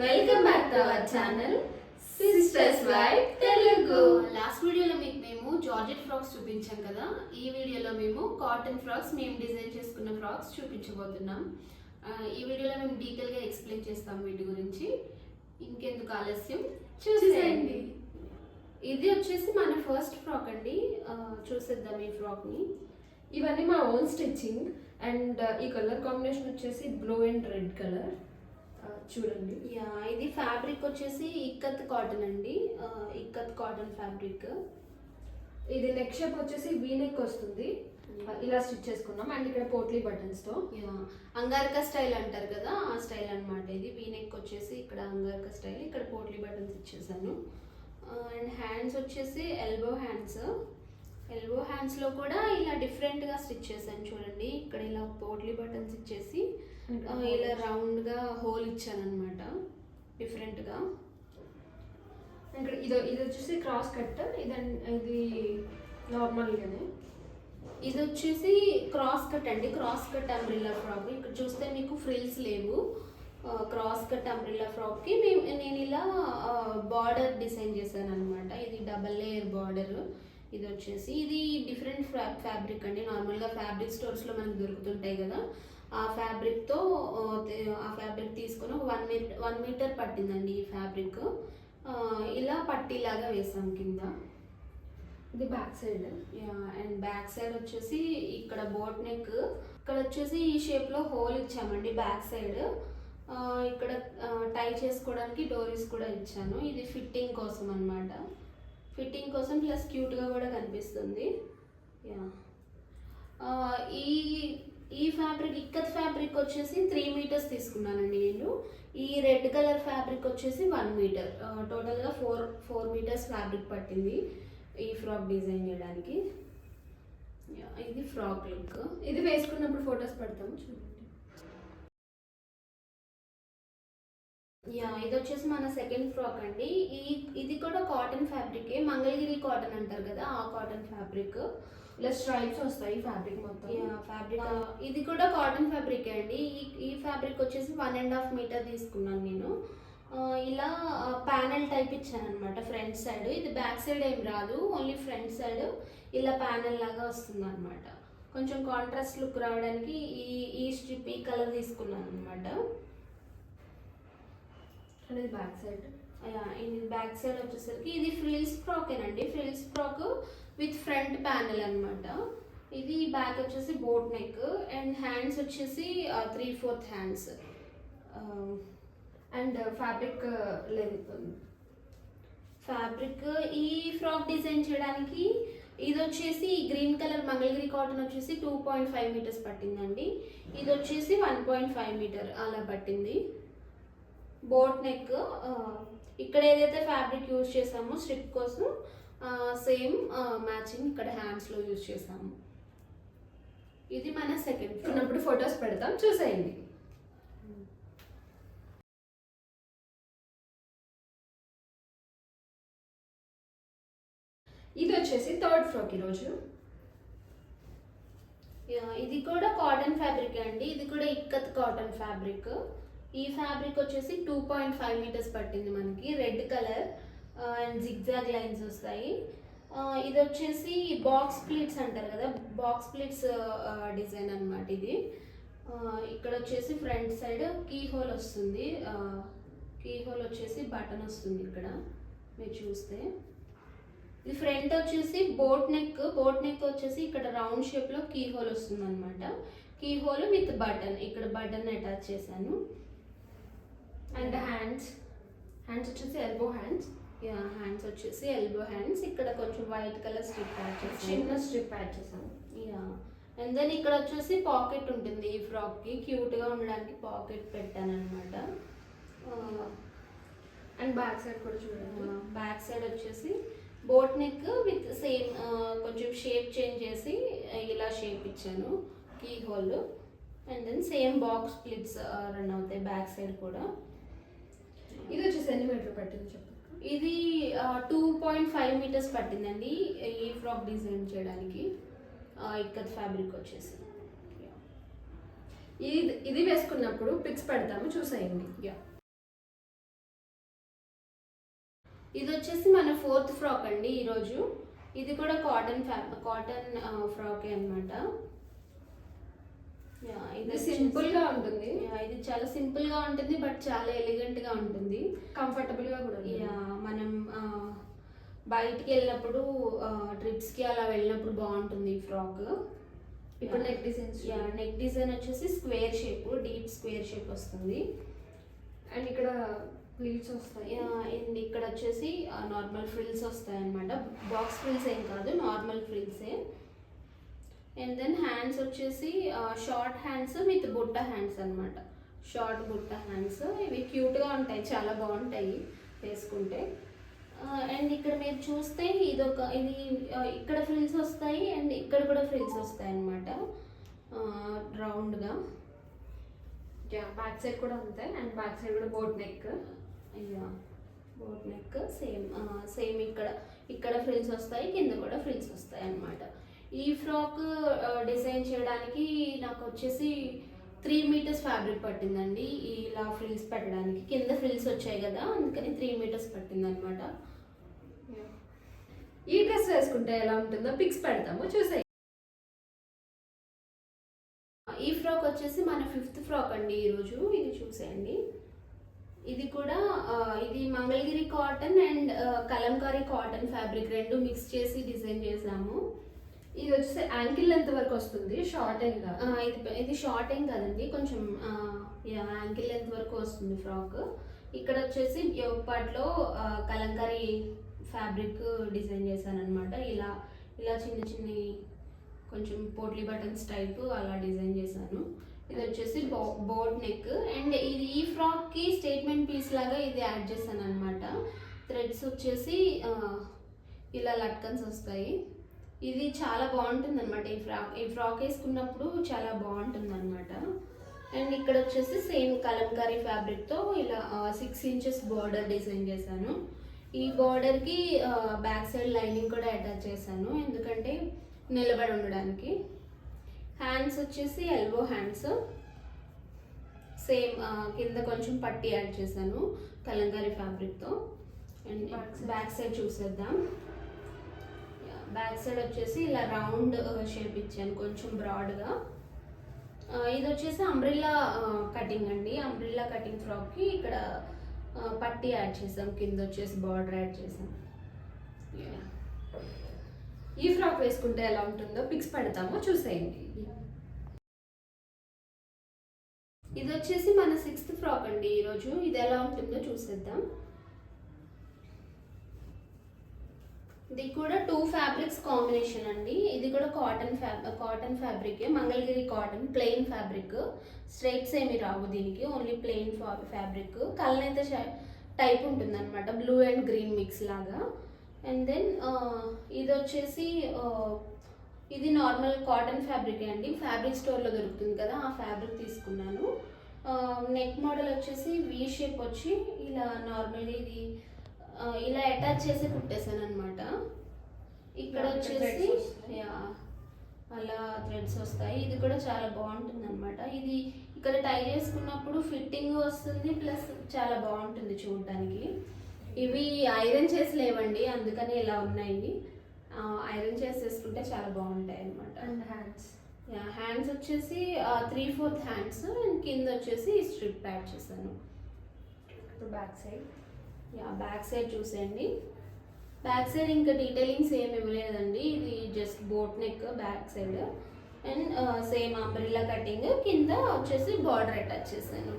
Welcome back to our channel sisters wife Telugu last వీడియోలో మీకు మేము జార్జెట్ ఫ్రాక్స్ చూపించాం కదా. ఈ వీడియోలో మేము కాటన్ ఫ్రాక్స్ మేము డిజైన్ చేసుకున్న ఫ్రాక్స్ చూపించబోతున్నాం. ఈ వీడియోలో మేము డీటెయిల్గా ఎక్స్ప్లెయిన్ చేస్తాం వీటి గురించి. ఇంకెందుకు ఆలస్యం? చూసేయండి. ఇది వచ్చేసి మన ఫస్ట్ ఫ్రాక్ అండి. చూసేద్దాం ఈ ఫ్రాక్ని ఇవన్నీ మా ఓన్ స్టిచ్చింగ్ అండ్ ఈ కలర్ కాంబినేషన్ వచ్చేసి బ్లూ అండ్ రెడ్ కలర్ చూడండి. యా ఇది ఫ్యాబ్రిక్ వచ్చేసి ఇక్కత్ కాటన్ అండి. Ikat cotton fabric. ఇది నెక్ షేప్ వచ్చేసి వీ నెక్ వస్తుంది. ఇలా స్టిచ్ చేసుకున్నాం. అండ్ ఇక్కడ పోట్లీ బటన్స్తో. అంగారక స్టైల్ అంటారు కదా ఆ స్టైల్ అన్నమాట ఇది. వీనెక్ వచ్చేసి ఇక్కడ అంగారక స్టైల్ ఇక్కడ పోట్లీ బటన్స్ ఇచ్చేసాను. అండ్ హ్యాండ్స్ వచ్చేసి ఎల్బో హ్యాండ్స్ ఎల్బో హ్యాండ్స్లో కూడా ఇలా డిఫరెంట్గా స్టిచ్ చేశాను చూడండి. ఇక్కడ ఇలా పోట్లీ బటన్స్ ఇచ్చేసి ఇలా రౌండ్గా హోల్ ఇచ్చాను అనమాట డిఫరెంట్గా. ఇక్కడ ఇది ఇది వచ్చేసి క్రాస్ కట్ ఇది ఇది నార్మల్గానే. ఇది వచ్చేసి క్రాస్ కట్ అండి. Cross cut umbrella frock. ఇక్కడ చూస్తే మీకు ఫ్రిల్స్ లేవు. క్రాస్ కట్ అంబ్రిల్లా ఫ్రాక్కి మేము నేను ఇలా బార్డర్ డిజైన్ చేశాను అనమాట ఇది డబల్ లేయర్ బార్డర్. ఇది వచ్చేసి ఇది డిఫరెంట్ ఫ్యాబ్రిక్ అండి. నార్మల్గా ఫ్యాబ్రిక్ స్టోర్స్లో మనకు దొరుకుతుంటాయి కదా. ఆ ఫ్యాబ్రిక్తో ఆ ఫ్యాబ్రిక్ తీసుకొని ఒక వన్ మీటర్ వన్ మీటర్ పట్టిందండి ఈ ఫ్యాబ్రిక్ ఇలా పట్టీలాగా వేసాం కింద. ఇది back side yeah and back side వచ్చేసి ఇక్కడ బోట్ నెక్ ఇక్కడ వచ్చేసి ఈ షేప్లో హోల్ ఇచ్చామండి బ్యాక్ సైడ్ ఇక్కడ టై చేసుకోవడానికి డోరీస్ కూడా ఇచ్చాను. ఇది ఫిట్టింగ్ కోసం అన్నమాట. ఫిట్టింగ్ కోసం ప్లస్ క్యూట్గా కూడా కనిపిస్తుంది. యా ఈ ఫ్యాబ్రిక్ ఇక్కత్ ఫ్యాబ్రిక్ వచ్చేసి త్రీ మీటర్స్ తీసుకున్నానండి నేను. ఈ రెడ్ కలర్ ఫ్యాబ్రిక్ వచ్చేసి వన్ మీటర్ టోటల్గా ఫోర్ ఫోర్ మీటర్స్ ఫ్యాబ్రిక్ పట్టింది ఈ ఫ్రాక్ డిజైన్ చేయడానికి. ఇది ఫ్రాక్ లుక్ ఇది వేసుకున్నప్పుడు ఫొటోస్ పెడతాము చూడండి. యా ఇది వచ్చేసి మన సెకండ్ ఫ్రాక్ అండి. ఈ ఇది కూడా కాటన్ ఫ్యాబ్రికే మంగళగిరి కాటన్ అంటారు కదా ఆ కాటన్ ఫ్యాబ్రిక్ ఇలా స్ట్రైప్స్ వస్తాయి ఫ్యాబ్రిక్ మొత్తం. ఫ్యాబ్రిక్ ఇది కూడా కాటన్ ఫ్యాబ్రిక్ అండి. ఈ ఈ ఫ్యాబ్రిక్ వచ్చేసి వన్ అండ్ హాఫ్ మీటర్ తీసుకున్నాను నేను. ఇలా ప్యానెల్ టైప్ ఇచ్చాను అనమాట ఫ్రంట్ సైడ్ ఇది బ్యాక్ సైడ్ ఏం రాదు ఓన్లీ ఫ్రంట్ సైడ్ ఇలా ప్యానెల్ లాగా వస్తుంది అనమాట కొంచెం కాంట్రాస్ట్ లుక్ రావడానికి ఈ ఈ స్ట్రిప్ ఈ కలర్ తీసుకున్నాను అనమాట అనేది బ్యాక్ సైడ్ ఇది బ్యాక్ సైడ్ వచ్చేసరికి ఇది frills ఫ్రాకేనండి frills frock with front panel అనమాట ఇది బ్యాక్ వచ్చేసి బోట్ నెక్ అండ్ హ్యాండ్స్ వచ్చేసి three fourth hands and fabric length fabric ఈ ఫ్రాక్ డిజైన్ చేయడానికి ఇది వచ్చేసి గ్రీన్ కలర్ మంగళగిరి కాటన్ వచ్చేసి టూ పాయింట్ ఫైవ్ మీటర్స్ పట్టిందండి. ఇది వచ్చేసి వన్ పాయింట్ ఫైవ్ మీటర్ అలా పట్టింది. బోట్ నెక్ ఇక్కడ ఏదైతే ఫ్యాబ్రిక్ యూజ్ చేసామో స్ట్రిప్ కోసం సేమ్ మ్యాచింగ్ ఇక్కడ హ్యాండ్స్లో యూజ్ చేసాము ఇది మన సెకండ్ ఉన్నప్పుడు ఫొటోస్ పెడతాం చూసేయండి. ఇది వచ్చేసి థర్డ్ ఫ్రాక్ ఈరోజు. ఇది కూడా కాటన్ ఫ్యాబ్రిక్ అండి. ఇది కూడా ఇక్కత్ కాటన్ ఫ్యాబ్రిక్ ఈ ఫ్యాబ్రిక్ వచ్చేసి టూ పాయింట్ ఫైవ్ మీటర్స్ పట్టింది మనకి. Red colour and zigzag lines వస్తాయి. ఇది వచ్చేసి బాక్స్ ప్లీట్స్ అంటారు కదా బాక్స్ ప్లీట్స్ డిజైన్ అనమాట ఇది. ఇక్కడ వచ్చేసి ఫ్రంట్ సైడ్ కీ హోల్ వస్తుంది. కీ హోల్ వచ్చేసి బటన్ వస్తుంది ఇక్కడ మీరు చూస్తే. ఇది ఫ్రంట్ వచ్చేసి బోట్ నెక్ బోట్ నెక్ వచ్చేసి ఇక్కడ రౌండ్ షేప్లో కీ హోల్ వస్తుంది అనమాట కీ హోల్ విత్ బటన్ ఇక్కడ బటన్ అటాచ్ చేశాను. అండ్ హ్యాండ్స్ హ్యాండ్స్ వచ్చేసి ఎల్బో హ్యాండ్స్. హ్యాండ్స్ వచ్చేసి ఎల్బో హ్యాండ్స్ ఇక్కడ కొంచెం వైట్ కలర్ స్ట్రిప్ యాడ్ చేశాను చిన్న స్ట్రిప్ యాడ్ చేసాము యా అండ్ దెన్ ఇక్కడ వచ్చేసి పాకెట్ ఉంటుంది ఈ ఫ్రాక్కి క్యూట్గా ఉండడానికి పాకెట్ పెట్టాను అనమాట అండ్ బ్యాక్ సైడ్ కూడా చూడండి. బ్యాక్ సైడ్ వచ్చేసి బోట్ నెక్ విత్ సేమ్ కొంచెం షేప్ చేంజ్ చేసి ఆ, ఇలా షేప్ ఇచ్చాను. Keyhole and then same box splits run అవుతాయి బ్యాక్ సైడ్ కూడా. ఇది వచ్చేసి ఎన్ని మీటర్ పట్టింది చెప్పు. ఇది టూ పాయింట్ ఫైవ్ మీటర్స్ పట్టిందండి. ఈ ఫ్రాక్ డిజైన్ చేయడానికి. ఇక్కడ ఫ్యాబ్రిక్ వచ్చేసి. ఇది ఇది వేసుకున్నప్పుడు పిక్స్ పెడతాము చూసేయండి. యా ఇది వచ్చేసి మన ఫోర్త్ ఫ్రాక్ అండి ఈరోజు. ఇది కూడా కాటన్ ఫ్యా కాటన్ ఫ్రాకే అనమాట ఇది సింపుల్గా ఉంటుంది. ఇది చాలా సింపుల్గా ఉంటుంది బట్ చాలా ఎలిగెంట్గా ఉంటుంది. కంఫర్టబుల్గా కూడా మనం బయటికి వెళ్ళినప్పుడు ట్రిప్స్కి అలా వెళ్ళినప్పుడు బాగుంటుంది ఈ ఫ్రాక్. ఇప్పుడు neck designs yeah neck design వచ్చేసి square shape deep square shape వస్తుంది. అండ్ ఇక్కడ ప్లీట్స్ వస్తాయి. అండ్ ఇక్కడ వచ్చేసి నార్మల్ ఫ్రిల్స్ వస్తాయి అనమాట బాక్స్ ఫ్రిల్స్ ఏం కాదు నార్మల్ ఫ్రిల్సే అండ్ దెన్ హ్యాండ్స్ వచ్చేసి షార్ట్ హ్యాండ్స్ విత్ బుట్ట హ్యాండ్స్ అన్నమాట. షార్ట్ బుట్ట హ్యాండ్స్ ఇవి క్యూట్గా ఉంటాయి చాలా బాగుంటాయి వేసుకుంటే. అండ్ ఇక్కడ మీరు చూస్తే ఇది ఒక ఇది ఇక్కడ ఫ్రిల్స్ వస్తాయి అండ్ ఇక్కడ కూడా ఫ్రిల్స్ వస్తాయి అనమాట రౌండ్గా యా బ్యాక్ సైడ్ కూడా ఉంటాయి అండ్ బ్యాక్ సైడ్ కూడా బోట్ నెక్ అయ్యా బోట్ నెక్ సేమ్ సేమ్ ఇక్కడ. ఇక్కడ ఫ్రిల్స్ వస్తాయి కింద కూడా ఫ్రిల్స్ వస్తాయి అన్నమాట. ఈ ఫ్రాక్ డిజైన్ చేయడానికి నాకు వచ్చేసి త్రీ మీటర్స్ ఫ్యాబ్రిక్ పట్టిందండి. ఇలా ఫ్రిల్స్ పెట్టడానికి. కింద ఫ్రిల్స్ వచ్చాయి కదా అందుకని త్రీ మీటర్స్ పట్టిందనమాట ఈ డ్రెస్ వేసుకుంటే ఎలా ఉంటుందో పిక్స్ పెడతాము చూసే ఈ ఫ్రాక్ వచ్చేసి మన ఫిఫ్త్ ఫ్రాక్ అండి ఈరోజు ఇది చూసేయండి. ఇది కూడా ఇది Mangalagiri cotton and kalamkari cotton fabric రెండు మిక్స్ చేసి డిజైన్ చేసాము ఇది వచ్చేసి యాంకిల్ లెంత్ వరకు వస్తుంది షార్ట్ ఏం కాదు ఇది ఇది షార్ట్ ఏం కదండి కొంచెం యాంకిల్ లెంత్ వరకు వస్తుంది ఫ్రాక్ ఇక్కడ వచ్చేసి పాట్లో కలంకారీ ఫ్యాబ్రిక్ డిజైన్ చేశాను అనమాట ఇలా ఇలా చిన్న చిన్ని కొంచెం పోట్లీ బటన్స్ టైప్ అలా డిజైన్ చేశాను. ఇది వచ్చేసి బో బోట్ నెక్ అండ్ ఇది ఈ ఫ్రాక్కి స్టేట్మెంట్ పీస్ లాగా ఇది యాడ్ చేశాను అనమాట థ్రెడ్స్ వచ్చేసి ఇలా లట్కన్స్ వస్తాయి. ఇది చాలా బాగుంటుంది అనమాట ఈ ఫ్రాక్ ఈ ఫ్రాక్ వేసుకున్నప్పుడు చాలా బాగుంటుంది అనమాట అండ్ ఇక్కడ వచ్చేసి సేమ్ కలంకారీ ఫ్యాబ్రిక్తో ఇలా సిక్స్ ఇంచెస్ బార్డర్ డిజైన్ చేశాను. ఈ బార్డర్కి బ్యాక్ సైడ్ లైనింగ్ కూడా అటాచ్ చేశాను. ఎందుకంటే నిలబడి ఉండడానికి. హ్యాండ్స్ వచ్చేసి ఎల్బో హ్యాండ్స్ సేమ్ కింద కొంచెం పట్టి యాడ్ చేశాను కలంకారీ ఫ్యాబ్రిక్తో. అండ్. బ్యాక్ సైడ్ చూసేద్దాం. బ్యాక్ సైడ్ వచ్చేసి ఇలా రౌండ్ షేప్ ఇచ్చాను కొంచెం బ్రాడ్గా ఇది వచ్చేసి అంబ్రిల్లా కటింగ్ అండి. అంబ్రిల్లా కటింగ్ ఫ్రాక్కి ఇక్కడ పట్టి యాడ్ చేసాం కింద వచ్చేసి బార్డర్ యాడ్ చేసాం ఈ ఫ్రాక్ వేసుకుంటే ఎలా ఉంటుందో పిక్స్ పెడతామో. చూసేయండి. ఇది వచ్చేసి మన సిక్స్త్ ఫ్రాక్ అండి ఈరోజు. ఇది ఎలా ఉంటుందో చూసేద్దాం. ఇది కూడా టూ ఫ్యాబ్రిక్స్ కాంబినేషన్ అండి. ఇది కూడా cotton fab cotton fabric Mangalagiri cotton plain fabric straights ఏమి రావు దీనికి ఓన్లీ ప్లెయిన్ ఫ్యాబ్రిక్ కలర్ అయితే టైప్ ఉంటుంది అనమాట బ్లూ అండ్ గ్రీన్ మిక్స్ లాగా. అండ్ దెన్ ఇది వచ్చేసి ఇది నార్మల్ కాటన్ ఫ్యాబ్రిక్ అండి. ఫ్యాబ్రిక్ స్టోర్లో దొరుకుతుంది కదా ఆ ఫ్యాబ్రిక్ తీసుకున్నాను. నెక్ మోడల్ వచ్చేసి వి షేప్ వచ్చి ఇలా నార్మల్ ఇది ఇలా అటాచ్ చేసి కుట్టేశాను అనమాట ఇక్కడ వచ్చేసి అలా థ్రెడ్స్ వస్తాయి. ఇది కూడా చాలా బాగుంటుంది అనమాట ఇది ఇక్కడ టై చేసుకున్నప్పుడు ఫిట్టింగ్ వస్తుంది ప్లస్ చాలా బాగుంటుంది చూడడానికి. ఇవి ఐరన్ చేసి లేవండి అందుకని ఇలా ఉన్నాయి. ఐరన్ చేసేసుకుంటే చాలా బాగుంటాయి అనమాట అండ్ హ్యాండ్స్ హ్యాండ్స్ వచ్చేసి త్రీ ఫోర్త్ హ్యాండ్స్ అండ్ కింద వచ్చేసి స్ట్రిప్ యాడ్ చేశాను. Back side yeah back side చూసేయండి. బ్యాక్ సైడ్ ఇంకా డీటెయిలింగ్స్ ఏమి ఇవ్వలేదండి ఇది just boat neck back side and same umbrella cutting కింద వచ్చేసి బార్డర్ అటాచ్ చేశాను.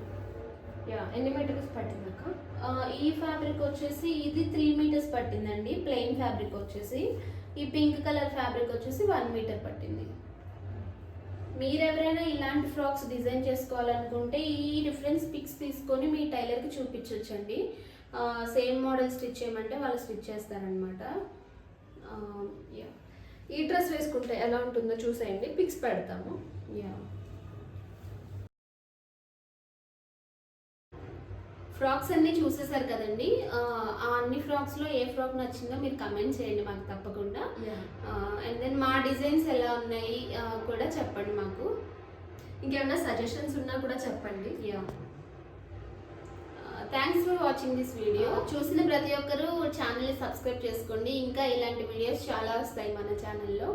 యా ఎన్ని మీటర్స్ పట్టింది అక్క? ఆ, ఈ ఫ్యాబ్రిక్ వచ్చేసి ఇది త్రీ మీటర్స్ పట్టిందండి. ప్లెయిన్ ఫ్యాబ్రిక్ వచ్చేసి. ఈ పింక్ కలర్ ఫ్యాబ్రిక్ వచ్చేసి వన్ మీటర్ పట్టింది. మీరు ఎవరైనా ఇలాంటి ఫ్రాక్స్ డిజైన్ చేసుకోవాలనుకుంటే ఈ డిఫరెన్స్ పిక్స్ తీసుకొని మీ టైలర్కి చూపించవచ్చండి సేమ్ మోడల్ స్టిచ్ చేయమంటే వాళ్ళు స్టిచ్ చేస్తారనమాట యా ఈ డ్రెస్ వేసుకుంటే ఎలా ఉంటుందో చూసేయండి. పిక్స్ పెడతాము. యా ఫ్రాక్స్ అన్నీ చూసేసారు కదండి. ఆ, అన్ని ఫ్రాక్స్లో ఏ ఫ్రాక్ నచ్చిందో మీరు కమెంట్ చేయండి మాకు తప్పకుండా. అండ్ దెన్ మా డిజైన్స్ ఎలా ఉన్నాయి కూడా చెప్పండి మాకు. ఇంకేమైనా సజెషన్స్ ఉన్నా కూడా చెప్పండి. Yeah thanks for watching this video చూసిన ప్రతి ఒక్కరూ ఛానల్ని సబ్స్క్రైబ్ చేసుకోండి. ఇంకా ఇలాంటి వీడియోస్ చాలా వస్తాయి మన ఛానల్లో